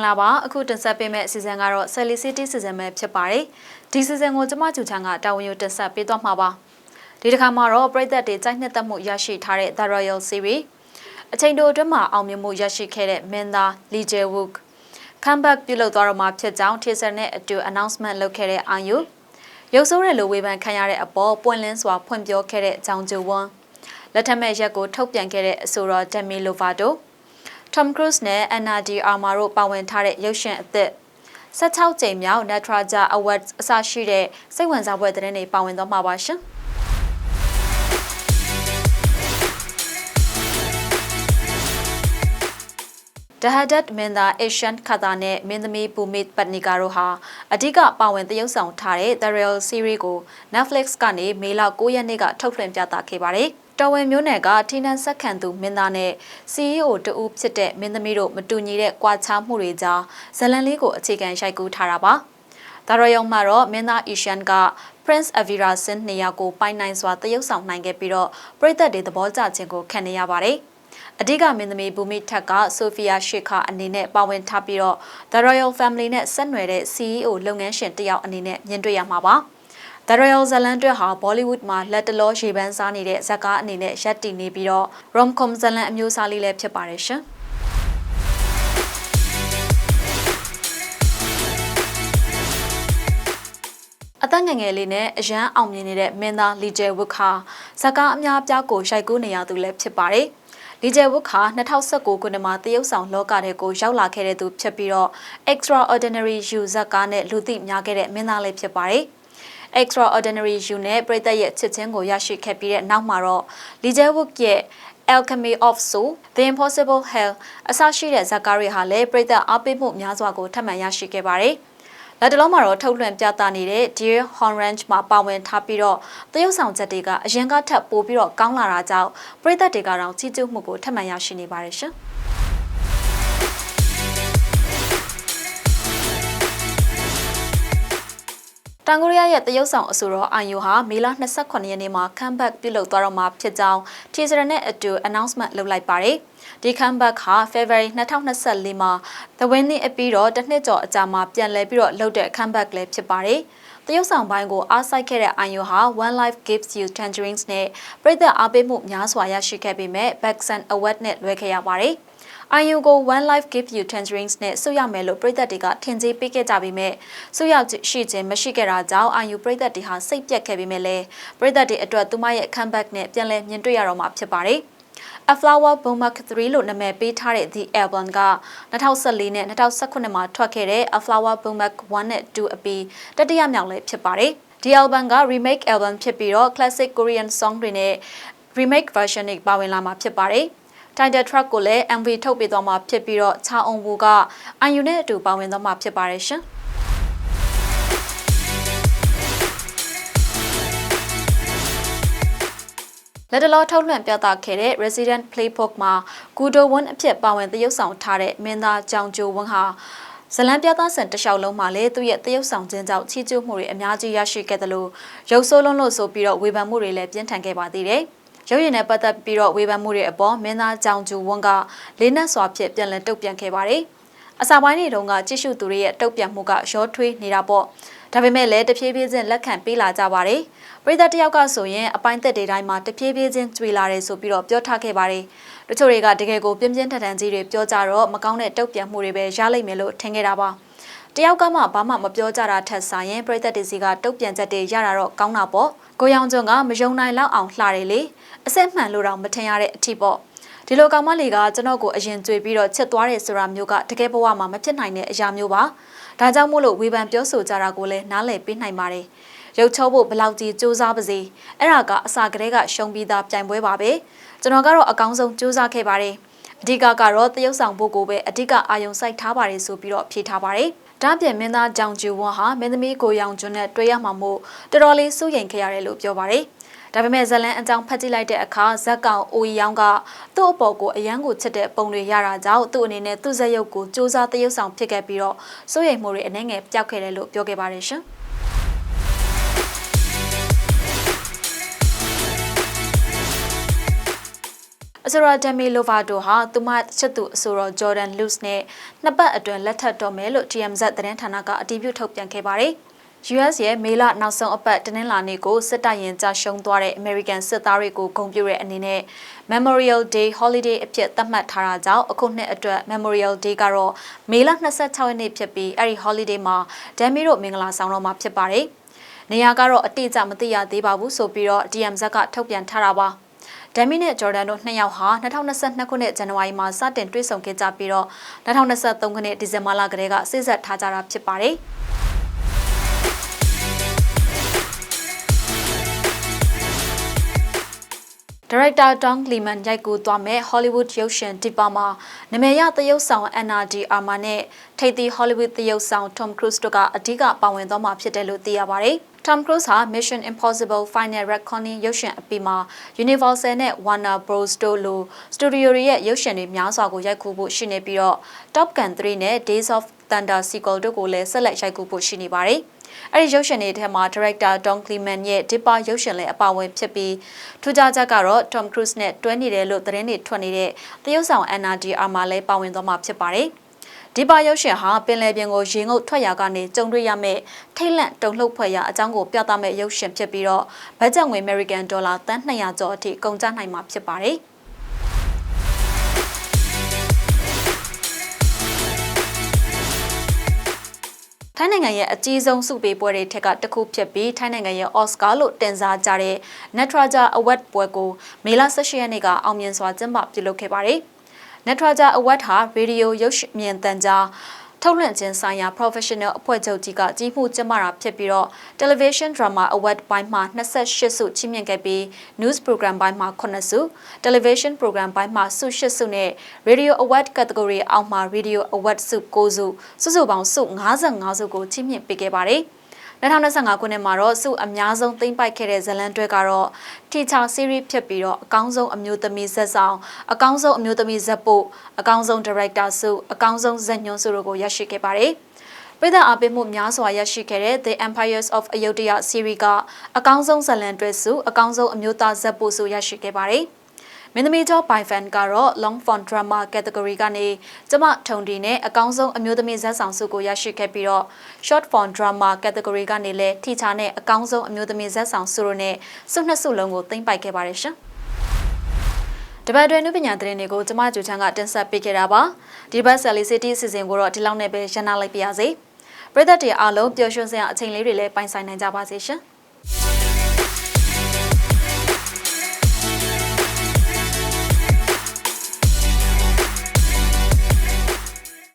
္ဂလာပါအခုတင်ဆက်ပေးမယ့်အစီအစဉ်ကတော့ Celicity စီစဉ်ပဲဖြစ်ပါတယ်ဒီစီစဉ်ကိုကျမကျူချန်ကတာဝန်ယူတင်ဆက်ပေးသွားမှာပါဒီတစ်ခါမှာတော့ပြည်သက်တွေစိုက်နှစ်သက်မှုရရှိထားတဲ့ The Royal Series အချိန်တိုအတွင်းမှာအောင်မြင်မှုရရှိခဲ့တဲ့မင်းသား Lee Jae-wook comeback ပြုလုပ်သွားတော့မှာဖြစ်ကြောင်း teaser နဲ့အတူ announcement လုပ်ခဲ့တဲ့အာယုရုပ်ဆိုးတဲ့လိုဝေဖန်ခံရတဲ့အပေါ်ပွင့်လင်းစွာဖွင့်ပြောခဲ့တဲ့ကြောင်ကျူဝွန်းလက်ထက်မဲ့ရက်ကိုထုတ်ပြန်ခဲ့တဲ့အဆိုတော် Demi Lovato Tom Cruise နဲ့ Anna de Armas တို့ပါဝင်ထားတဲ့ရုပ်ရှင်အသစ်16ကြိမ်မြောက် Natraja Awards အစရှိတဲ့စိတ်ဝင်စားဖွယ်သတင်းတွေပါဝင်သွားမှာပါရှင်။ Dahadat မင်းသား Asian ခတာနဲ့မင်းသမီးဘူမစ်ပတ်နီကာတို့ဟာအဓိကပါဝင်သရုပ်ဆောင်ထားတဲ့ The Real Series ကို Netflix ကနေမေလ9ရက်နေ့ကထုတ်လွှင့်ပြသခဲ့ပါတယ်။ တော်ဝင်မျိုးနယ်ကထိနှန်းဆက်ခံသူမင်းသားနဲ့ CEO တဦးဖြစ်တဲ့မင်းသမီးတို့မတူညီတဲ့ကွာခြားမှုတွေကြားဇလန်လေးကိုအခြေခံရိုက်ကူးထားတာပါ။ဒါရောယုံမှာတော့မင်းသား Asian က Prince Avira Sin နေရာကိုပိုင်နိုင်စွာတရုပ်ဆောင်နိုင်ခဲ့ပြီးတော့ပြည်သက်တွေသဘောကျခြင်းကိုခံနေရပါတယ်။အဓိကမင်းသမီးဘူမီထက်ကဆိုဖီယာရှေခါအနေနဲ့ပါဝင်ထားပြီးတော့ The Royal Family နဲ့ဆက်နွယ်တဲ့ CEO လုပ်ငန်းရှင်တယောက်အနေနဲ့မြင်တွေ့ရမှာပါ။ The Royal Zealand အတွက်ဟာ Bollywood မှာလက်တလောရေပန်းစားနေတဲ့ဇာတ်ကားအနေနဲ့ရပ်တည်နေပြီးတော့ Rom-com Zealand အမျိုးအစားလေးလည်းဖြစ်ပါတယ်ရှင်။အသက်ငယ်ငယ်လေးနဲ့အရန်အောင်မြင်နေတဲ့မင်းသားလီဂျယ်ဝုခါဇကားအများအပြားကိုရိုက်ကူးနေရသူလည်းဖြစ်ပါတယ်။လီဂျယ်ဝုခါ2019ခုနှစ်မှာတရုတ်ဆောင်လောကတဲ့ကိုရောက်လာခဲ့တဲ့သူဖြစ်ပြီးတော့ Extraordinary You ဇက်ကားနဲ့လူသိများခဲ့တဲ့မင်းသားလေးဖြစ်ပါတယ်။ Extraordinary You နဲ့ပြည်သက်ရဲ့ချစ်ချင်းကိုရရှိခဲ့ပြီးတဲ့နောက်မှာတော့လီဂျယ်ဝုကရဲ့ Alchemy of Soul, The Impossible Hell အစရှိတဲ့ဇာတ်ကားတွေဟာလည်းပြည်သက်အားပေးမှုများစွာကိုထပ်မံရရှိခဲ့ပါတယ်။လက်တလုံးမှာတော့ထုတ်လွှင့်ပြသနေတဲ့ Dear Orange မှာပါဝင်ထားပြီးတော့တရုတ်ဆောင်ချက်တွေကအရင်ကထပ်ပိုပြီးတော့ကောင်းလာတာကြောင့်ပြည်သက်တွေကတော့ကြီးကျုပ်မှုကိုထပ်မံရရှိနေပါတယ်ရှင်။ တန်ကိုရီးယားရဲ့တရုတ်ဆောင်အဆိုတော်အာယိုဟာမေလ28ရက်နေ့မှာ comeback ပြုလုပ်သွားတော့မှာဖြစ်ကြောင်း teaser နဲ့အတူ announcement လုပ်လိုက်ပါတယ်။ဒီ comeback ဟာ February 2024မှာ The Winning အပြီးတော့တစ်နှစ်ကျော်အကြာမှာပြန်လည်ပြီးတော့လုပ်တဲ့ comeback လည်းဖြစ်ပါတယ်။တရုတ်ဆောင်ပိုင်းကိုအားစိုက်ခဲ့တဲ့အာယိုဟာ One Life Gives You Tangerines နဲ့ပြည်သက်အားပေးမှုများစွာရရှိခဲ့ပေမဲ့ Backsun Award နဲ့လွဲခဲ့ရပါတယ်။ IU ကို One Life Give You Tangerines နဲ့ဆုရမယ်လို့ပြည်သက်တွေကထင်ကြေးပေးခဲ့ကြပြီးမြဲဆုရရှိခြင်းမရှိခဲ့တာကြောင့် IU ပြည်သက်တွေဟာစိတ်ပြက်ခဲ့ပြီးမြဲလဲပြည်သက်တွေအတွက်သူမရဲ့ comeback နဲ့ပြန်လည်မြင်တွေ့ရတော့မှာဖြစ်ပါတယ်။ A Flower Bookmark 3လို့နာမည်ပေးထားတဲ့ The Album က2014နဲ့2019မှာထွက်ခဲ့တဲ့ A Flower Bookmark 1နဲ့2အပြီးတတိယမြောက်လည်းဖြစ်ပါတယ်။ဒီ album က remake album ဖြစ်ပြီးတော့ classic Korean song တွေနဲ့ remake version တွေပါဝင်လာမှာဖြစ်ပါတယ်။ Title Track ကိုလည်း MV ထုတ်ပေးသွားမှာဖြစ်ပြီးတော့ချာအုံဘူက IU နဲ့အတူပါဝင်သွားမှာဖြစ်ပါတယ်ရှင်။လက်တလောထုတ်လွှင့်ပြသခဲ့တဲ့ Resident Playbook မှာဂူဒိုဝွန်းအဖြစ်ပါဝင်သရုပ်ဆောင်ထားတဲ့မင်းသားကြောင်ကျိုဝန်းဟာဇလံပြသဆန်တလျှောက်လုံးမှာလည်းသူ့ရဲ့သရုပ်ဆောင်ခြင်းကြောင့်ချီးကျူးမှုတွေအများကြီးရရှိခဲ့တယ်လို့ရုပ်ဆိုးလုံးလို့ဆိုပြီးတော့ဝေဖန်မှုတွေလည်းပြင်းထန်ခဲ့ပါသေးတယ်။ ရုပ်ရည်နဲ့ပတ်သက်ပြီးတော့ဝေဖန်မှုတွေအပေါ်မင်းသားကြောင်ကျူဝန်းကလေးနက်စွာဖြင့်ပြန်လည်တုံ့ပြန်ခဲ့ပါတယ်။အစာပိုင်းတွေတုန်းကကြည့်ရှုသူတွေရဲ့တုံ့ပြန်မှုကရောထွေးနေတာပေါ့။ဒါပေမဲ့လည်းတဖြည်းဖြည်းချင်းလက်ခံပေးလာကြပါတယ်။ပရိသတ်တယောက်ကဆိုရင်အပိုင်းသက်တွေတိုင်းမှာတဖြည်းဖြည်းချင်းကျွေလာတယ်ဆိုပြီးတော့ပြောထားခဲ့ပါတယ်။တချို့တွေကတကယ်ကိုပြင်းပြင်းထန်ထန်ကြီးတွေပြောကြတော့မကောင်းတဲ့တုံ့ပြန်မှုတွေပဲရလိမ့်မယ်လို့ထင်ခဲ့တာပါ။တယောက်ကမှဘာမှမပြောကြတာထက်ဆိုင်ရင်ပရိသတ်တွေစီကတုံ့ပြန်ချက်တွေရတာတော့ကောင်းတာပေါ့။ကိုရောင်ကျွန်းကမယုံနိုင်လောက်အောင်လှတယ်လေ။ အဆက်မှန်လို့တော့မထင်ရတဲ့အထီပေါ့ဒီလိုကောင်မလေးကကျွန်တော်ကိုအရင်ကြွေပြီးတော့ချစ်သွားတယ်ဆိုတာမျိုးကတကယ်ဘဝမှာမဖြစ်နိုင်တဲ့အရာမျိုးပါဒါကြောင့်မို့လို့ဝေဖန်ပြောဆိုကြတာကိုလည်းနားလည်ပေးနိုင်ပါတယ်ရုပ်ချောဖို့ဘလောက်ကြီးစူးစမ်းပါစေအဲ့ဒါကအစာကလေးကရှုံးပြီးသားပြိုင်ပွဲပါပဲကျွန်တော်ကတော့အကောင်းဆုံးစူးစမ်းခဲ့ပါတယ်အဓိကကတော့တရုတ်ဆောင်ဖို့ကိုပဲအဓိကအာယုံစိုက်ထားပါတယ်ဆိုပြီးတော့ဖြေထားပါတယ်ဒါပြင်မင်းသားကြောင်ကျူဝွန်ဟာမင်းသမီးကိုရောင်ကျွန်းနဲ့တွေ့ရမှာမို့တော်တော်လေးစိုးရိမ်ခဲ့ရတယ်လို့ပြောပါတယ်။ ဒါပေမဲ့ဇလန်အကြောင်းဖတ်ကြည့်လိုက်တဲ့အခါဇက်ကောင်အိုရီယောင်းကသူ့အပေါ်ကိုအယမ်းကိုချစ်တဲ့ပုံတွေရတာကြောင့်သူ့အနေနဲ့သူ့ဇက်ရုပ်ကိုစူးစမ်းတရုပ်ဆောင်ဖြစ်ခဲ့ပြီးတော့စိုးရိမ်မှုတွေအနှဲငယ်ပျောက်ခဲ့တယ်လို့ပြောခဲ့ပါတယ်ရှင်။ဆိုရာဒမ်မီလိုဗာတိုဟာသူမချစ်သူအဆိုတော်ဂျော်ဒန်လူးစ်နဲ့နှစ်ပတ်အတွင်းလက်ထပ်တော်မယ်လို့ TMZ သတင်းဌာနကအတည်ပြုထုတ်ပြန်ခဲ့ပါတယ်။ US ရဲ့မေလနောက်ဆုံးအပတ်တနင်္လာနေ့ကိုစစ်တပ်ရင်ကြာရှုံးသွားတဲ့ American စစ်သားတွေကိုဂုဏ်ပြုတဲ့အနေနဲ့ Memorial Day Holiday အဖြစ်သတ်မှတ်ထားတာကြောင့်အခုနှစ်အတွက် Memorial Day ကတော့မေလ26ရက်နေ့ဖြစ်ပြီးအဲ့ဒီ holiday မှာဒမ်မီတို့မင်္ဂလာဆောင်တော့မှာဖြစ်ပါတယ်။နေရာကတော့အတိအကျမသိရသေးပါဘူးဆိုပြီးတော့ DMZ ကထုတ်ပြန်ထားတာပါ။ဒမ်မီနဲ့ဂျော်ဒန်တို့နှစ်ယောက်ဟာ2022ခုနှစ်ဇန်နဝါရီမှာစတင်တွေ့ဆုံခဲ့ကြပြီးတော့2023ခုနှစ်ဒီဇင်ဘာလကတည်းကစိစက်ထားကြတာဖြစ်ပါတယ်။ ဒါရိုက်တာဒေါန်လီမန်ရိုက်ကူသွားမဲ့ Hollywood ရုပ်ရှင်ဒီပါမှာနမရသရုပ်ဆောင် NRD Arma နဲ့ထိပ်သီး Hollywood သရုပ်ဆောင် Tom Cruise တို့ကအဓိကပါဝင်သွားမှာဖြစ်တယ်လို့သိရပါတယ်။ Tom Cruise ဟာ Mission Impossible Final Reckoning ရုပ်ရှင်အပြီးမှာ Universal နဲ့ Warner Bros တို့လိုစတူဒီယိုတွေရဲ့ရုပ်ရှင်တွေများစွာကိုရိုက်ကူဖို့ရှိနေပြီးတော့ Top Gun 3နဲ့ Days of Thunder sequel တို့ကိုလည်းဆက်လက်ရိုက်ကူဖို့ရှိနေပါတယ်။အဲ့ဒီရုပ်ရှင်တွေထဲမှာ director Don Cleman ရဲ့ Dipper ရုပ်ရှင်လည်းအပါအဝင်ဖြစ်ပြီးထူးခြားချက်ကတော့ Tom Cruise နဲ့တွဲနေတယ်လို့သတင်းတွေထွက်နေတဲ့သရုပ်ဆောင် NRDR မှာလည်းပါဝင်သွားမှာဖြစ်ပါတယ်။ ဒီပါရုပ်ရှင်ဟာပင်လယ်ပြင်ကိုရေငုပ်ထွက်ရာကနေကြုံတွေ့ရမယ့်ထိတ်လန့်တုန်လှုပ်ဖွယ်ရာအကြောင်းကိုပြသမဲ့ရုပ်ရှင်ဖြစ်ပြီးတော့ဘတ်ဂျက်ငွေ American Dollar တန်း200ကျော်အထိကုန်ကျနိုင်မှာဖြစ်ပါတယ်။ထိုင်းနိုင်ငံရဲ့အကြီးဆုံးစုပေးပွဲတွေထက်ကတစ်ခုဖြစ်ပြီးထိုင်းနိုင်ငံရဲ့အော်စကာလို့တင်စားကြတဲ့ Natraja Award ပွဲကိုမေလ18ရက်နေ့ကအောင်မြင်စွာကျင်းပပြုလုပ်ခဲ့ပါတယ်။ Natraja Award ဟာရေဒီယိုရုပ်မြင်သံကြားထုတ်လွှင့်ခြင်းဆိုင်ရာ professional အဖွဲ့ချုပ်ကြီးကကြီးမှုကျင်းပတာဖြစ်ပြီးတော့ television drama award ဘိုင်းမှာ28ဆုချီးမြှင့်ခဲ့ပြီး news program ဘိုင်းမှာ9ဆု television program ဘိုင်းမှာဆု8ဆုနဲ့ radio award category အောက်မှာ radio award ဆု9ဆုစုစုပေါင်းဆု55ဆုကိုချီးမြှင့်ပေးခဲ့ပါတယ်။ 2025ခုနှစ်မှာတော့စုအများဆုံးသိမ့်ပိုက်ခဲ့တဲ့ဇလန်တွဲကတော့ Teacher Series ဖြစ်ပြီးတော့အကောင်းဆုံးအမျိုးသမီးဇက်ဆောင်အကောင်းဆုံးအမျိုးသမီးဇက်ပို့အကောင်းဆုံး Director စုအကောင်းဆုံးဇက်ညွှန်းစုတို့ကိုရရှိခဲ့ပါတယ်။ပြည်သူအပိမှုများစွာရရှိခဲ့တဲ့ The Empires of Ayodhya series ကအကောင်းဆုံးဇလန်တွဲစုအကောင်းဆုံးအမျိုးသားဇက်ပို့စုရရှိခဲ့ပါတယ်။ မင်းသမီးကျော်ပိုင်ဖန်ကတော့ long form drama category ကနေကျမထုံဒီနဲ့အကောင်းဆုံးအမျိုးသမီးဇာတ်ဆောင်ဆုကိုရရှိခဲ့ပြီးတော့ short form drama category ကနေလည်းထိချာနဲ့အကောင်းဆုံးအမျိုးသမီးဇာတ်ဆောင်ဆုတို့နဲ့ဆုနှစ်ဆုလုံးကိုသိမ်းပိုက်ခဲ့ပါတယ်ရှင်။တပတ်တွင်နုပညာသတင်းတွေကိုကျမကျူချန်းကတင်ဆက်ပေးခဲ့တာပါ။ဒီဘက်ဆယ်လီစီတီအစီအစဉ်ကိုတော့ဒီလောက်နဲ့ပဲရန်နာလိုက်ပါရစေ။ပရိသတ်တွေအားလုံးပျော်ရွှင်စရာအချိန်လေးတွေလည်းပိုင်ဆိုင်နိုင်ကြပါစေရှင်။